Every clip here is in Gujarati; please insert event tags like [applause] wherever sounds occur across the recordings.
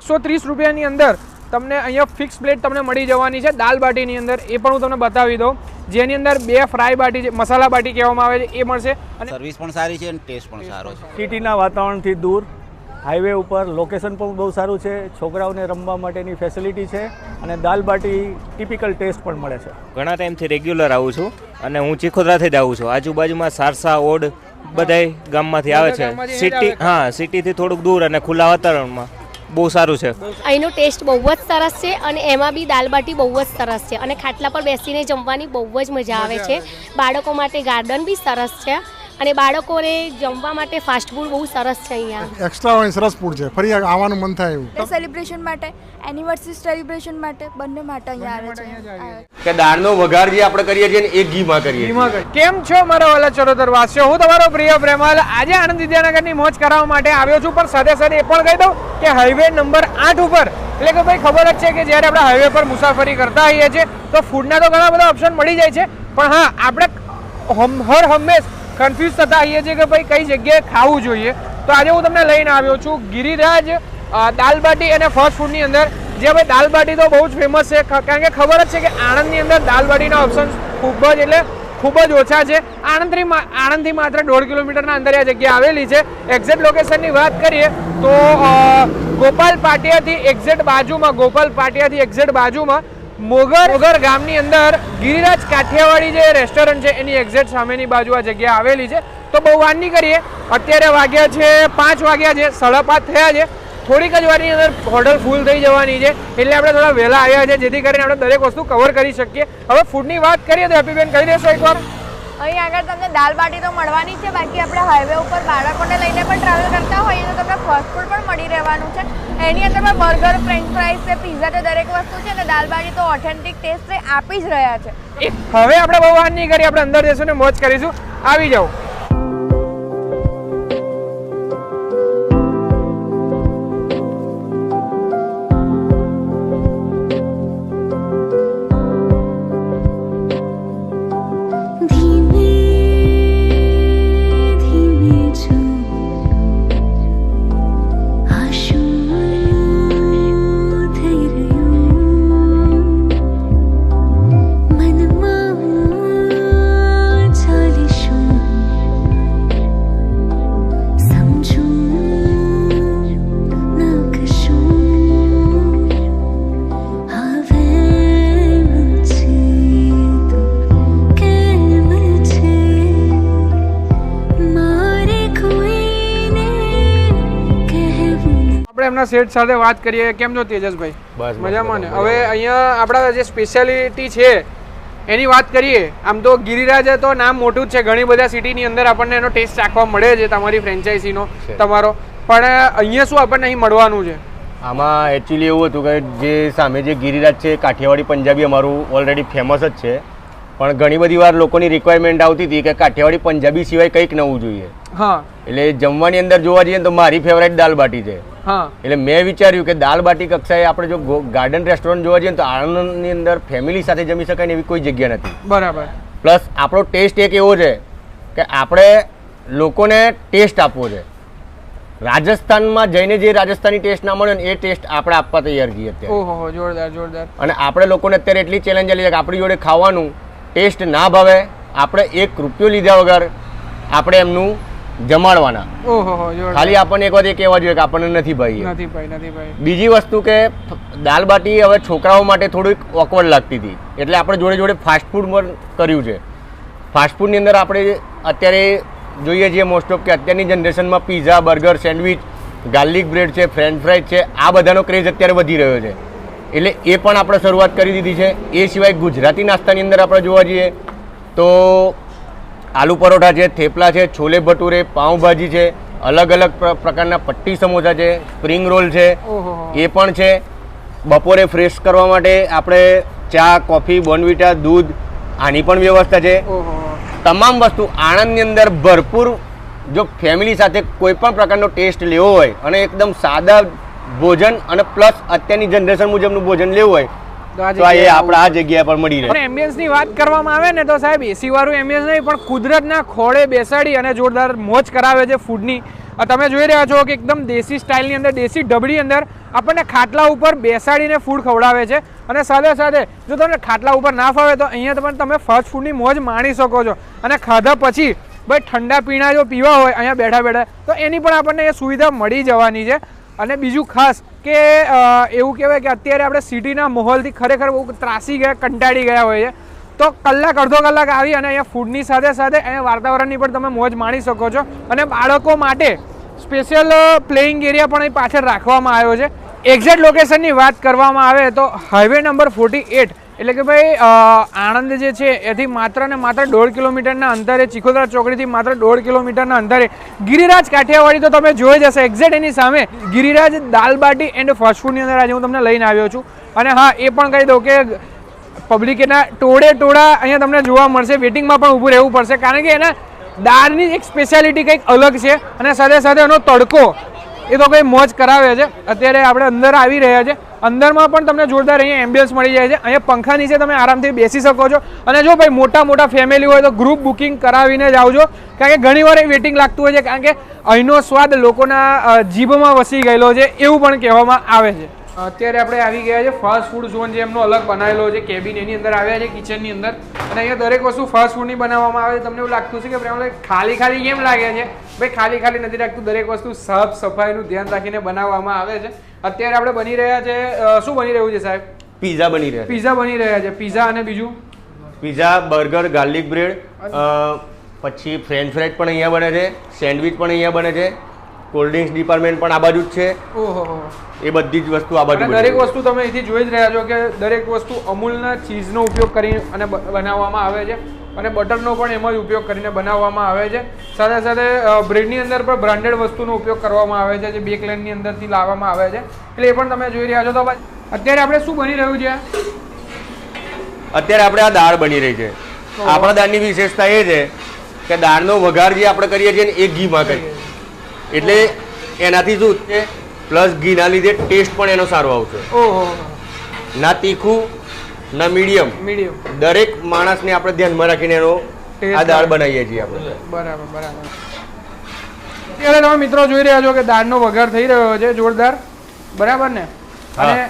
એકસો ત્રીસ રૂપિયાની અંદર તમને અહીંયા ફિક્સ પ્લેટ તમને મળી જવાની છે. દાલ બાટીની અંદર એ પણ હું તમને બતાવી દઉં. જેની અંદર બે ફ્રાય બાટી છે મસાલા બાટી કહેવામાં આવે છે એ મળશે. અને સર્વિસ પણ સારી છે અને ટેસ્ટ પણ સારો છે. સિટીના વાતાવરણથી દૂર હાઈવે ઉપર લોકેશન પણ બહુ સારું છે. છોકરાઓને રમવા માટેની ફેસિલિટી છે અને દાલ બાટી ટિપિકલ ટેસ્ટ પણ મળે છે. ઘણા ટાઈમથી રેગ્યુલર આવું છું અને હું ચીખોદરાથી જ આવું છું. આજુબાજુમાં સારસા ઓડ બધાય ગામમાંથી આવે છે. સિટી હા સિટીથી થોડુંક દૂર અને ખુલ્લા વાતાવરણમાં. બહુ સારું છે. અહીંનો ટેસ્ટ બહુ જ સરસ છે અને એમાં બી દાલબાટી બહુ જ સરસ છે. અને ખાટલા પર બેસીને જમવાની બહુ જ મજા આવે છે. બાળકો માટે ગાર્ડન બી સરસ છે. અને બાળકોને જમવા માટે ફાસ્ટ ફૂડ બહુ સરસ છે અહીંયા. એક્સ્ટ્રા હોય સરસ ફૂડ છે. ફરી આવવાનું મન થાય એવું. સેલિબ્રેશન માટે એનિવર્સરી સેલિબ્રેશન માટે બંને માટે અહીંયા આવે છે. કે દાળનો વઘાર જે આપણે કરીએ છીએ ને એ ઘીમાં કરીએ છીએ. કેમ છો મારા વાલા ચરોતર વાસીઓ હું તમારો પ્રિય પ્રેમાલ. આજે આણંદ વિદ્યાનગરની મોજ કરાવવા માટે આવ્યો છું પણ સાથે સાથે એ પણ કહી દઉં કે હાઈવે નંબર આઠ ઉપર એટલે કે ભાઈ ખબર જ છે કે જ્યારે આપણે હાઈવે પર મુસાફરી કરતા હોઈએ છીએ તો ફૂડના તો ઘણા બધા ઓપ્શન મળી જાય છે. પણ હા આપણે હમ- હર હંમેશ કન્ફ્યુઝ થતા આવીએ છીએ કે ભાઈ કઈ જગ્યાએ ખાવું જોઈએ. તો આજે હું તમને લઈને આવ્યો છું ગિરિરાજ દાલબાટી અને ફાસ્ટ ફૂડની અંદર. જે ભાઈ દાલબાટી તો બહુ જ ફેમસ છે. કારણ કે ખબર જ છે કે આણંદની અંદર દાલબાટીના ઓપ્શન ખૂબ જ એટલે ખૂબ જ ઓછા છે. આણંદથી આણંદથી માત્ર દોઢ કિલોમીટરના અંદર આ જગ્યા આવેલી છે. એક્ઝેક્ટ લોકેશનની વાત કરીએ તો ગોપાલ પાટિયાથી એક્ઝેક્ટ બાજુમાં, ગોપાલ પાટિયાથી એક્ઝેક્ટ બાજુમાં મોગર મોગર ગામની અંદર ગિરિરાજ કાઠિયાવાડી જે રેસ્ટોરન્ટ છે, એની એક્ઝેક્ટ સામેની બાજુ આ જગ્યા આવેલી છે. તો બહુ વાર નહીં કરીએ. અત્યારે વાગ્યા છે પાંચ વાગ્યા છે, સાડા પાંચ થયા છે. થોડીક જ વારની અંદર હોટલ ફૂલ થઈ જવાની છે. એટલે આપણે થોડા વહેલા આવ્યા છે, જેથી કરીને આપણે દરેક વસ્તુ કવર કરી શકીએ. હવે ફૂડની વાત કરીએ તો હેપીબેન કહી દેશો એકવાર. અહીં આગળ તમને દાલ બાટી તો મળવાની છે, બાકી આપણે હાઈવે ઉપર બાળકોને લઈને પણ ટ્રાવેલ કરતા હોઈએ તો તમને ફાસ્ટ ફૂડ પણ મળી રહેવાનું છે. એની અંદર બર્ગર ફ્રેન્ચ ફ્રાઈઝ છે પીઝા તો દરેક વસ્તુ છે અને દાલ બાટી તો ઓથેન્ટિક ટેસ્ટ આપી જ રહ્યા છે. હવે આપણે બહુ વાત નહીં કરી આપણે અંદર જઈશું ને મોજ કરીશું. આવી જાઓ. આપણે એમના સેટ સાથે વાત કરીએ. કેમ છો તેજસભાઈ? બસ, મજામાં ને? હવે અહીંયા આપણા જે સ્પેશિયાલિટી છે એની વાત કરીએ. આમ તો ગિરિરાજ તો નામ મોટું જ છે. ઘણી બધા સિટીની અંદર આપણને એનો ટેસ્ટ ચાખવા મળે છે તમારી ફ્રેન્ચાઇઝીનો તમારો. પણ અહીંયા શું આપણને અહીં મળવાનું છે? આમાં એકચ્યુઅલી એવું હતું કે જે સામે જે ગિરિરાજ છે કાઠિયાવાડી પંજાબી અમારું ઓલરેડી ફેમસ જ છે. પણ ઘણી બધી વાર લોકોની રિક્વાયરમેન્ટ આવતી હતી કે કાઠિયાવાડી પંજાબી સિવાય કંઈક નવું જોઈએ. હા. એટલે જમવાની અંદર જોવા જઈએ તો મારી ફેવરેટ દાલ બાટી છે. એટલે મેં વિચાર્યું કે દાલ બાટી કક્ષાએ આપણે જો ગાર્ડન રેસ્ટોરન્ટ જોવા જઈએ તો આણંદની અંદર ફેમિલી સાથે જમી શકાય ને એવી કોઈ જગ્યા નથી. બરાબર. પ્લસ આપણો ટેસ્ટ એક એવો છે કે આપણે લોકોને ટેસ્ટ આપવો છે. રાજસ્થાનમાં જઈને જે રાજસ્થાની ટેસ્ટ ના મળે ને એ ટેસ્ટ આપણે આપવા તૈયાર છીએ અત્યારે. ઓહો જોરદાર જોરદાર. અને આપણે લોકોને અત્યારે એટલી ચેલેન્જ આલી છે કે આપણી જોડે ખાવાનું ટેસ્ટ ના ભાવે. આપણે એક રૂપિયો લીધા વગર આપણે એમનું જમાડવાના ખાલી આપણને એક વાત એ કહેવા જોઈએ કે આપણને નથી ભાઈ નથી ભાઈ નથી ભાઈ. બીજી વસ્તુ કે દાલ બાટી હવે છોકરાઓ માટે થોડીક ઓકવર્ડ લાગતી હતી. એટલે આપણે જોડે જોડે ફાસ્ટફૂડ પણ કર્યું છે. ફાસ્ટફૂડની અંદર આપણે અત્યારે જોઈએ છીએ મોસ્ટ ઓફ કે અત્યારની જનરેશનમાં pizza burger sandwich garlic bread છે ફ્રેન્ચ ફ્રાઈઝ છે આ બધાનો ક્રેઝ અત્યારે વધી રહ્યો છે. એટલે એ પણ આપણે શરૂઆત કરી દીધી છે. એ સિવાય ગુજરાતી નાસ્તાની અંદર આપણે જોવા જઈએ તો આલુ પરોઠા છે થેપલા છે છોલે ભટુરે પાઉંભાજી છે અલગ અલગ પ્ર- પ્રકારના પટ્ટી સમોસા છે સ્પ્રિંગ રોલ છે એ પણ છે. બપોરે ફ્રેશ કરવા માટે આપણે ચા કોફી બોર્નવિટા દૂધ આની પણ વ્યવસ્થા છે. તમામ વસ્તુ આણંદની અંદર ભરપૂર જો ફેમિલી સાથે કોઈ પણ પ્રકારનો ટેસ્ટ લેવો હોય અને એકદમ સાદા ભોજન અને પ્લસ અત્યારની જનરેશન મુજબનું ભોજન લેવું હોય તો આ એ આપણા આ જગ્યા પર મળી રહે. એમ્બિયન્સની વાત કરવામાં આવે ને તો સાહેબ એસી વાળું એમ્બિયન્સ નહીં પણ કુદરતના ખોળે બેસાડી અને જોરદાર મોજ કરાવે છે ફૂડની ની તમે જોઈ રહ્યા છો કે એકદમ દેશી સ્ટાઇલની અંદર દેશી ડબડી અંદર આપણને ખાટલા ઉપર બેસાડીને ફૂડ ખવડાવે છે. અને સાથે સાથે જો તમને ખાટલા ઉપર ના ફાવે તો અહીંયા પણ તમે ફાસ્ટ ફૂડની મોજ માણી શકો છો. અને ખાધા પછી ભાઈ ઠંડા પીણા જો પીવા હોય અહીંયા બેઠા બેઠા તો એની પણ આપણને એ સુવિધા મળી જવાની છે. અને બીજું ખાસ કે એવું કહેવાય કે અત્યારે આપણે સિટીના માહોલથી ખરેખર બહુ ત્રાસી ગયા, કંટાળી ગયા હોઈએ તો કલાક, અડધો કલાક આવી અને અહીંયા ફૂડની સાથે સાથે અહીંયા વાતાવરણની પણ તમે મોજ માણી શકો છો. અને બાળકો માટે સ્પેશિયલ પ્લેઇંગ એરિયા પણ અહીં પાછળ રાખવામાં આવ્યો છે. એક્ઝેક્ટ લોકેશનની વાત કરવામાં આવે તો હાઈવે નંબર ફોર્ટી એટ એટલે કે ભાઈ આણંદ જે છે, એથી માત્ર ને માત્ર દોઢ કિલોમીટરના અંતરે, ચિખોદરા ચોકડીથી માત્ર દોઢ કિલોમીટરના અંતરે. ગિરિરાજ કાઠિયાવાડી તો તમે જોઈ જ હશે એક્ઝેક્ટ એની સામે ગિરિરાજ દાલબાટી એન્ડ ફાસ્ટફૂડની અંદર આજે હું તમને લઈને આવ્યો છું. અને હા, એ પણ કહી દઉં કે પબ્લિક એના ટોળે ટોળા અહીંયા તમને જોવા મળશે વેટિંગમાં પણ ઊભું રહેવું પડશે, કારણ કે એના દાળની એક સ્પેશિયાલિટી કંઈક અલગ છે, અને સાથે સાથે એનો તડકો એ તો કંઈ મોજ કરાવે છે. અત્યારે આપણે અંદર આવી રહ્યા છે. અંદરમાં પણ તમને જોરદાર અહીંયા એમ્બ્યુલન્સ મળી જાય છે. અહીંયા પંખા નીચે તમે આરામથી બેસી શકો છો. અને જો ભાઈ મોટા મોટા ફેમિલી હોય તો ગ્રુપ બુકિંગ કરાવીને જ આવજો. કારણ કે ઘણીવાર એ વેટિંગ લાગતું હોય છે. કારણ કે અહીંનો સ્વાદ લોકોના જીભમાં વસી ગયેલો છે. એવું પણ કહેવામાં આવે છે. અત્યારે આપણે આવી ગયા છે ફાસ્ટ ફૂડ ઝોન જે એમનો અલગ બનાવેલો છે કેબિન એની અંદર આવ્યા છે કિચનની અંદર. અને અહીંયા દરેક વસ્તુ ફાસ્ટ ફૂડની બનાવવામાં આવે છે. તમને એવું લાગતું છે કે પ્રેમલા ખાલી ખાલી કેમ લાગે છે? ભાઈ ખાલી ખાલી નથી લાગતું. દરેક વસ્તુ સાફ સફાઈનું ધ્યાન રાખીને બનાવવામાં આવે છે. અત્યારે આપણે બની રહ્યા છે શું બની રહ્યું છે સાહેબ? પીઝા બની રહ્યા છે. પીઝા બની રહ્યા છે. પીઝા અને બીજું? પીઝા બર્ગર ગાર્લિક બ્રેડ પછી ફ્રેન્ચ ફ્રાઈડ પણ અહીંયા બને છે. સેન્ડવિચ પણ અહીંયા બને છે. કોલ્ડ ડ્રિંક્સ ડિપાર્ટમેન્ટ પણ આ બાજુ જ છે. ઓહો. એ બધી જ વસ્તુ આ બાજુ દરેક વસ્તુ તમે અહીંથી જોઈ જ રહ્યા છો કે દરેક વસ્તુ અમૂલના ચીઝનો ઉપયોગ કરી અને બનાવવામાં આવે છે અને બટરનો પણ એમાં જ ઉપયોગ કરીને બનાવવામાં આવે છે. સાથે સાથે બ્રેડની અંદર પણ બ્રાન્ડેડ વસ્તુનો ઉપયોગ કરવામાં આવે છે જે બેક લેનની અંદરથી લાવવામાં આવે છે. એટલે એ પણ તમે જોઈ રહ્યા છો તો અત્યારે આપણે શું બની રહ્યું છે? અત્યારે આપણે આ દાળ બની રહી છે. આપણા દાળની વિશેષતા એ છે કે દાળનો વઘાર જે આપણે કરીએ છીએ એ ઘીમાં કરીએ. એટલે એનાથી શું છે? પ્લસ ઘીના લીધે ટેસ્ટ પણ એનો સારો આવશે. ઓહો. ના તીખું ના મીડિયમ. મીડિયમ. દરેક માણસને આપણે ધ્યાનમાં રાખીને એનો આ દાળ બનાવીએ છીએ આપણે. બરાબર બરાબર. અત્યારે તમે મિત્રો જોઈ રહ્યા છો કે દાળનો વઘાર થઈ રહ્યો છે જોરદાર. બરાબર ને? અને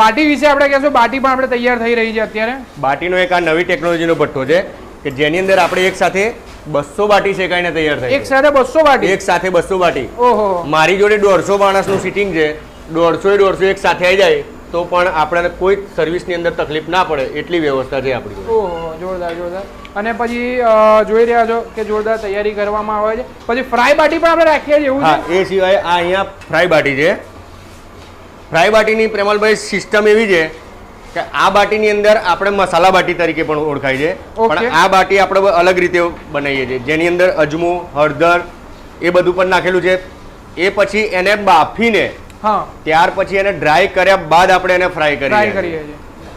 બાટી વિશે આપણે કહેશું બાટી પણ આપણે તૈયાર થઈ રહી છે અત્યારે. બાટીનો એક આ નવી ટેકનોલોજીનો ભઠ્ઠો છે. કે જેની અંદર આપણે એક સાથે બસો બાટી શેકાઈને તૈયાર થાય એક સાથે બસો બાટી એક સાથે બસો બાટી ઓહો. મારી જોડે દોઢસો માણસનું સિટિંગ છે. દોઢસો એ દોઢસો એક સાથે આવી જાય તો પણ આપણને કોઈ સર્વિસની અંદર તકલીફ ના પડે એટલી વ્યવસ્થા છે આપણી ઓહો જોરદાર જોરદાર. અને પછી જોઈ રહ્યા છો કે જોરદાર તૈયારી કરવામાં આવે છે. પછી ફ્રાય બાટી પણ આપણે રાખીએ છીએ એવું હા એ સિવાય આ અહીંયા ફ્રાય બાટી છે. ફ્રાય બાટીની પ્રેમલભાઈ સિસ્ટમ એવી છે કે આ બાટીની અંદર આપણે મસાલા બાટી તરીકે પણ ઓળખાય છે. પણ આ બાટી આપણે અલગ રીતે બનાવીએ છીએ. જેની અંદર અજમો હળદર એ બધું પણ નાખેલું છે. એ પછી એને બાફીને ત્યાર પછી એને ડ્રાય કર્યા બાદ આપણે એને ફ્રાય કરીએ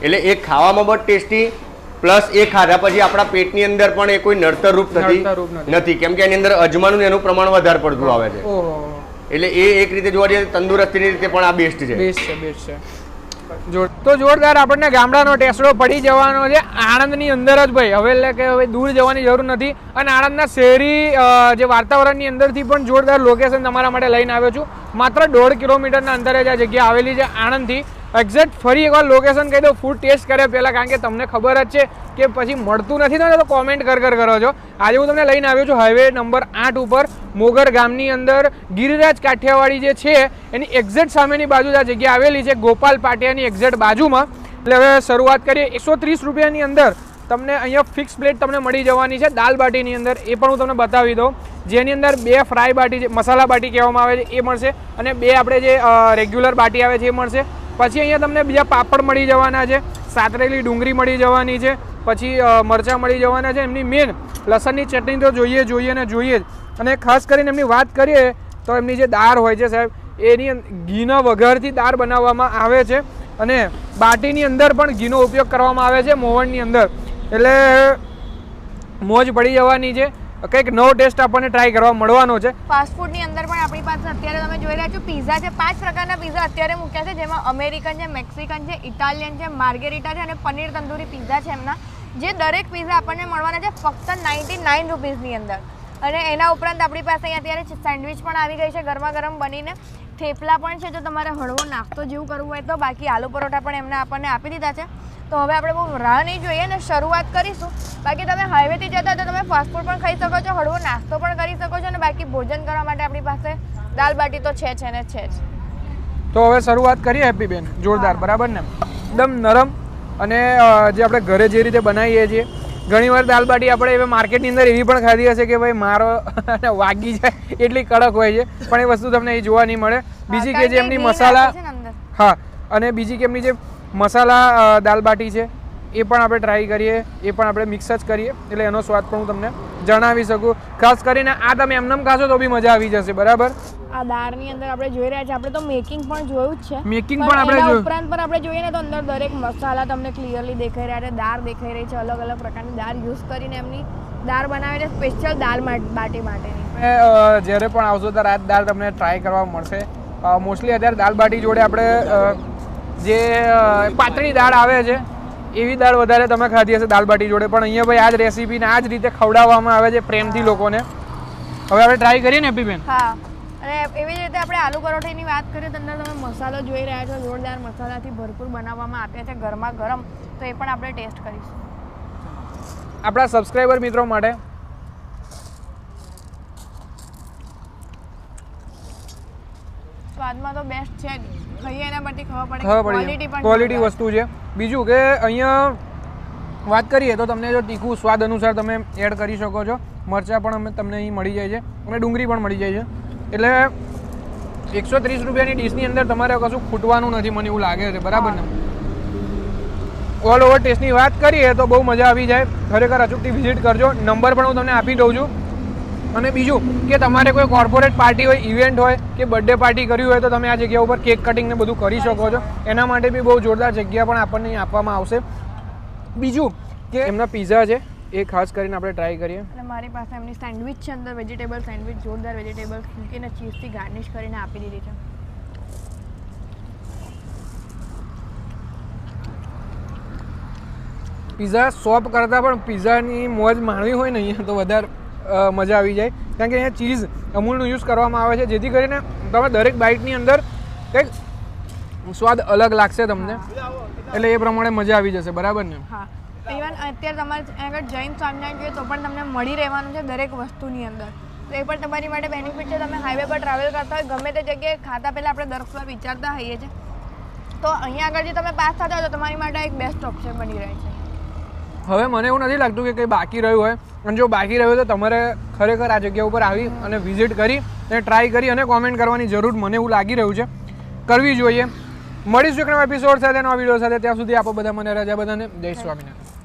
એટલે એ ખાવામાં બહુ ટેસ્ટી પ્લસ એ ખાધા પછી આપણા પેટની અંદર પણ એ કોઈ નડતર રૂપ નડતરરૂપ નથી. નથી. કેમ કે એની અંદર અજમાનું એનું પ્રમાણ વધારે પડતું આવે છે. એટલે એ એક રીતે જોવા જઈએ તંદુરસ્તીની રીતે પણ આ બેસ્ટ છે. બેસ્ટ છે બેસ્ટ છે. તો જોરદાર આપણને ગામડાનો ટેસડો પડી જવાનો છે. આણંદની અંદર જ ભાઈ. હવે એટલે કે હવે દૂર જવાની જરૂર નથી. અને આણંદના શહેરી જે વાતાવરણની અંદરથી પણ જોરદાર લોકેશન તમારા માટે લઈને આવ્યો છું. માત્ર દોઢ કિલોમીટરના અંતરે જ આ જગ્યા આવેલી છે. આણંદથી એક્ઝેક્ટ ફરી એકવાર લોકેશન કહી દો ફૂડ ટેસ્ટ કર્યા પહેલાં, કારણ કે તમને ખબર જ છે કે પછી મળતું નથી ને તો કોમેન્ટ કર કર કરો છો. આજે હું તમને લઈને આવ્યો છું હાઈવે નંબર આઠ ઉપર, મોગર ગામની અંદર. ગિરિરાજ કાઠિયાવાડી જે છે, એની એક્ઝેક્ટ સામેની બાજુ આ જગ્યા આવેલી છે, ગોપાલ પાટિયાની એક્ઝેક્ટ બાજુમાં. એટલે હવે શરૂઆત કરીએ. એકસો ત્રીસ રૂપિયાની અંદર તમને અહીંયા ફિક્સ પ્લેટ તમને મળી જવાની છે. દાલ બાટીની અંદર એ પણ હું તમને બતાવી દઉં. જેની અંદર બે ફ્રાય બાટી છે મસાલા બાટી કહેવામાં આવે છે, એ મળશે અને બે આપણે જે રેગ્યુલર બાટી આવે છે, એ મળશે. પછી અહીંયા તમને બીજા પાપડ મળી જવાના છે, સાતરેલી ડુંગળી મળી જવાની છે, પછી મરચાં મળી જવાના છે, એમની મેન લસણની ચટણી તો જોઈએ જોઈએ ને જોઈએ જ. અને ખાસ કરીને એમની વાત કરીએ તો એમની જે દાળ હોય છે સાહેબ, એની ઘીના વઘારથી દાળ બનાવવામાં આવે છે. અને બાટીની અંદર પણ ઘીનો ઉપયોગ કરવામાં આવે છે, મોવણની અંદર. એટલે મોજ પડી જવાની છે. કંઈક નવો ટેસ્ટ આપણને ટ્રાય કરવા મળવાનો છે. ફાસ્ટ ફૂડની અંદર પણ આપણી પાસે અત્યારે તમે જોઈ રહ્યા છો પીઝા છે, પાંચ પ્રકારના પીઝા અત્યારે મૂક્યા છે, જેમાં અમેરિકન છે મેક્સિકન છે ઇટાલિયન છે માર્ગેરિટા છે અને પનીર તંદૂરી પીઝા છે એમના. જે દરેક પીઝા આપણને મળવાના છે ફક્ત નાઇન્ટી નાઇન રૂપીઝની અંદર. અને એના ઉપરાંત આપણી પાસે અત્યારે સેન્ડવિચ પણ આવી ગઈ છે, ગરમા ગરમ બનીને. થેપલા પણ છે જો તમારે હળવો નાસ્તો જેવું કરવું હોય તો. બાકી આલુ પરોઠા પણ એમને આપણને આપી દીધા છે. તો હવે આપણે બહુ રાહ નહીં જોઈએ ને શરૂઆત કરીશું. બાકી તમે હાઈવેથી જતા તો તમે ફાસ્ટફૂડ પણ ખાઈ શકો છો હળવો નાસ્તો પણ કરી શકો છો અને બાકી ભોજન કરવા માટે આપણી પાસે દાલ બાટી તો છે છે ને છે જ. તો હવે શરૂઆત કરીએ હેપી બેન જોરદાર બરાબર ને? એકદમ નરમ અને જે આપણે ઘરે જે રીતે બનાવીએ છીએ ઘણીવાર દાલ બાટી આપણે એવી માર્કેટની અંદર એવી પણ ખાધી હશે કે ભાઈ મારો [laughs] વાગી જાય એટલી કડક હોય છે. પણ એ વસ્તુ તમને એ જોવા નહીં મળે. બીજી કે જે એમની મસાલા. હા અને બીજી કે એમની જે મસાલા દાલ બાટી છે એ પણ આપણે ટ્રાય કરીએ એ પણ આપણે મિક્સ જ કરીએ. એટલે એનો સ્વાદ પણ હું તમને જણાવી શકું. ખાસ કરીને આ તમે એમનેમ ખાશો તો બી મજા આવી જશે બરાબર? આ દાળની અંદર આપણે જોઈ રહ્યા છીએ આપણે તો મેકિંગ પણ જોયું જ છે. મેકિંગ પણ પણ આપણે જોયું. ઉપરાંત પણ આપણે જોઈએ ને તો અંદર દરેક મસાલા તમને ક્લિયરલી દેખાઈ રહ્યા છે દાળ દેખાઈ રહી છે અલગ અલગ પ્રકારની દાળ યુઝ કરીને એમની દાળ બનાવે છે સ્પેશિયલ દાળ બાટી માટેની. જ્યારે પણ આવશો ત્યારે આ દાળ તમને ટ્રાય કરવા મળશે. મોસ્ટલી અત્યારે દાલ બાટી જોડે આપણે જે પાતળી દાળ આવે છે એવી દાળ વધારે તમે ખાધી હશે દાલ બાટી જોડે. પણ અહીંયા ભાઈ આ જ રેસીપીને આ જ રીતે ખવડાવવામાં આવે છે પ્રેમથી લોકોને. હવે આપણે ટ્રાય કરીએ ને એપીબેન? હા. અને એવી જ રીતે આપણે આલુ પરોઠાની વાત કરીએ તો અંદર તમે મસાલો જોઈ રહ્યા છો જોરદાર મસાલાથી ભરપૂર બનાવવામાં આવ્યા છે ગરમા ગરમ. તો એ પણ આપણે ટેસ્ટ કરીશું. આપણા સબસ્ક્રાઈબર મિત્રો માટે સ્વાદમાં તો બેસ્ટ છે. જ ખાઈએ એના પરથી ખબર પડે ક્વોલિટી પણ ક્વોલિટી વસ્તુ છે. બીજું કે અહીંયા વાત કરીએ તો તમને જો તીખું સ્વાદ અનુસાર તમે એડ કરી શકો છો. મરચાં પણ અમે તમને અહીં મળી જાય છે. અને ડુંગળી પણ મળી જાય છે. એટલે એકસો ત્રીસ રૂપિયાની ડીશની અંદર તમારે કશું ખૂટવાનું નથી મને એવું લાગે છે. બરાબર ને? ઓલ ઓવર ટેસ્ટની વાત કરીએ તો બહુ મજા આવી જાય. ખરેખર અચૂકથી વિઝિટ કરજો. નંબર પણ હું તમને આપી દઉં છું. અને બીજું કે તમારે કોઈ કોર્પોરેટ પાર્ટી હોય ઇવેન્ટ હોય કે બર્થડે પાર્ટી કરવી હોય તો તમે આ જગ્યા ઉપર કેક કટિંગ ને બધું કરી શકો છો. એના માટે બી બહુ જોરદાર જગ્યા પણ આપણને આપવામાં આવશે. બીજું કે એમના પીઝા છે એ ખાસ કરીને આપણે ટ્રાય કરીએ. અને મારી પાસે એમની સેન્ડવિચ છે અંદર વેજીટેબલ સેન્ડવિચ જોરદાર વેજીટેબલ મૂકીને ચીઝથી ગાર્નિશ કરીને આપી દીધી છે. પીઝા શોપ કરતાં પણ પીઝાની મોજ માણવી હોય ને અહીંયા તો વધારે મજા આવી જાય. કારણ કે અહીંયા ચીઝ અમૂલનું યુઝ કરવામાં આવે છે, જેથી કરીને તમે દરેક બાઇટની અંદર કંઈક સ્વાદ અલગ લાગશે તમને. એટલે એ પ્રમાણે મજા આવી જશે, બરાબર ને? હા. ઇવન અત્યારે તમારે આગળ જૈન સ્વામિનારાયણ જોઈએ તો પણ તમને મળી રહેવાનું છે દરેક વસ્તુની અંદર. તો એ પણ તમારી માટે બેનિફિટ છે. તમે હાઈવે પર ટ્રાવેલ કરતા હોય, ગમે તે જગ્યાએ ખાતા પહેલાં આપણે વખત વિચારતા હોઈએ છીએ. તો અહીંયા આગળ જે તમે પાસ થતા હોય તો તમારી માટે એક બેસ્ટ ઓપ્શન બની રહે છે. હવે મને એવું નથી લાગતું કે કંઈ બાકી રહ્યું હોય. અને જો બાકી રહ્યું તો તમારે ખરેખર આ જગ્યા ઉપર આવી અને વિઝિટ કરી અને ટ્રાય કરી અને કોમેન્ટ કરવાની જરૂર મને એવું લાગી રહ્યું છે. કરવી જોઈએ. મળીશું એક નવા એપિસોડ સાથે, નવા વીડિયો સાથે. ત્યાં સુધી આપો બધા મને રજા બધાને. જય સ્વામિનારાયણ.